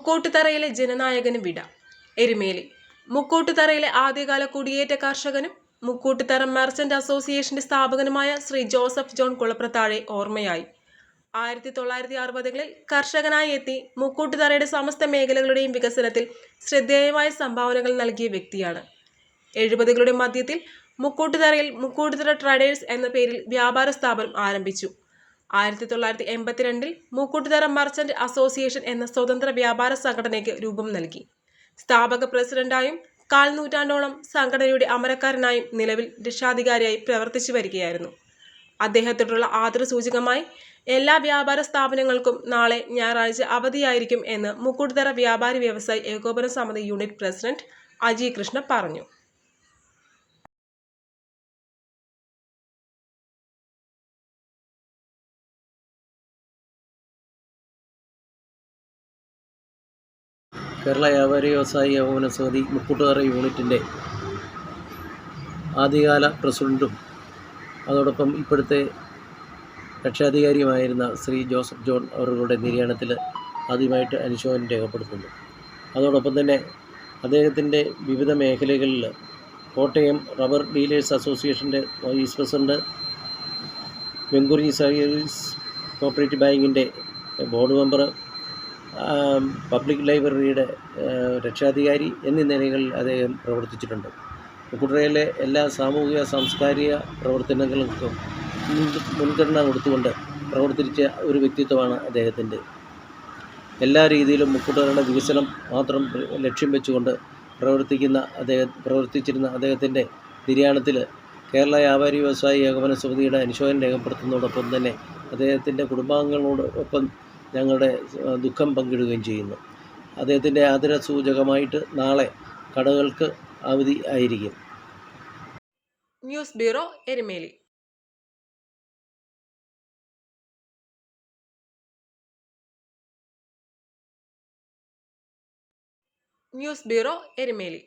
മുക്കോട്ടുതറയിലെ ജനനായകന് വിട. എരുമേലി. മുക്കോട്ടുതറയിലെ ആദ്യകാല കുടിയേറ്റ കർഷകനും മുക്കൂട്ടുതറ മെർച്ചന്റ് അസോസിയേഷന്റെ സ്ഥാപകനുമായ ശ്രീ ജോസഫ് ജോൺ കുളപ്രത്താഴെ ഓർമ്മയായി. ആയിരത്തി തൊള്ളായിരത്തി അറുപതുകളിൽ കർഷകനായി എത്തി മുക്കൂട്ടുതറയുടെ സമസ്ത മേഖലകളുടെയും വികസനത്തിൽ ശ്രദ്ധേയമായ സംഭാവനകൾ നൽകിയ വ്യക്തിയാണ്. എഴുപതുകളുടെ മധ്യത്തിൽ മുക്കൂട്ടുതറയിൽ മുക്കൂട്ടുതറ ട്രഡേഴ്സ് എന്ന പേരിൽ വ്യാപാര സ്ഥാപനം ആരംഭിച്ചു. ആയിരത്തി തൊള്ളായിരത്തി എൺപത്തിരണ്ടിൽ മൂക്കൂട്ടുതറ മർച്ചന്റ് അസോസിയേഷൻ എന്ന സ്വതന്ത്ര വ്യാപാര സംഘടനയ്ക്ക് രൂപം നൽകി. സ്ഥാപക പ്രസിഡന്റായും കാൽ നൂറ്റാണ്ടോളം സംഘടനയുടെ അമരക്കാരനായും നിലവിൽ രക്ഷാധികാരിയായി പ്രവർത്തിച്ചു വരികയായിരുന്നു. അദ്ദേഹത്തോടുള്ള ആദര സൂചകമായി എല്ലാ വ്യാപാര സ്ഥാപനങ്ങൾക്കും നാളെ ഞായറാഴ്ച അവധിയായിരിക്കും എന്ന് മുക്കൂട്ടുതറ വ്യാപാരി വ്യവസായി ഏകോപന സമിതി യൂണിറ്റ് പ്രസിഡന്റ് അജി കൃഷ്ണ പറഞ്ഞു. കേരള വ്യാപാരി വ്യവസായി ഏകോപന സമിതി മുക്കൂട്ടുതറ യൂണിറ്റിന്റെ ആദ്യകാല പ്രസിഡന്റും അതോടൊപ്പം ഇപ്പോഴത്തെ രക്ഷാധികാരിയുമായിരുന്ന ശ്രീ ജോസഫ് ജോൺ അവരുടെ നിര്യാണത്തിൽ ആദ്യമായിട്ട് അനുശോചനം രേഖപ്പെടുത്തുന്നു. അതോടൊപ്പം തന്നെ അദ്ദേഹത്തിന്റെ വിവിധ മേഖലകളിൽ കോട്ടയം റബ്ബർ ഡീലേഴ്സ് അസോസിയേഷന്റെ vice president Venkuri service cooperative ബാങ്കിന്റെ ബോർഡ് മെമ്പർ പബ്ലിക് ലൈബ്രറിയുടെ രക്ഷാധികാരി എന്നീ നിലകളിൽ അദ്ദേഹം പ്രവർത്തിച്ചിട്ടുണ്ട്. കുട്ടറയിലെ എല്ലാ സാമൂഹിക സാംസ്കാരിക പ്രവർത്തനങ്ങൾക്കും മുൻ- മുൻഗണന കൊടുത്തുകൊണ്ട് പ്രവർത്തിച്ച ഒരു വ്യക്തിത്വമാണ് അദ്ദേഹത്തിന്റെ. എല്ലാ രീതിയിലും മുക്കുട്ടുകളുടെ വികസനം മാത്രം ലക്ഷ്യം വെച്ചുകൊണ്ട് പ്രവർത്തിക്കുന്ന അദ്ദേഹം പ്രവർത്തിച്ചിരുന്ന അദ്ദേഹത്തിന്റെ നിര്യാണത്തിൽ കേരള വ്യാപാരി വ്യവസായി ഏകോപന സമിതിയുടെ അനുശോചനം രേഖപ്പെടുത്തുന്നതോടൊപ്പം തന്നെ അദ്ദേഹത്തിന്റെ കുടുംബാംഗങ്ങളോടൊപ്പം ഞങ്ങളുടെ ദുഃഖം പങ്കിടുകയും ചെയ്യുന്നു. അദ്ദേഹത്തിന്റെ ആദരസൂചകമായിട്ട് നാളെ കടകൾക്ക് അവധി ആയിരിക്കും. News bureau Erumeli. News bureau Erumeli.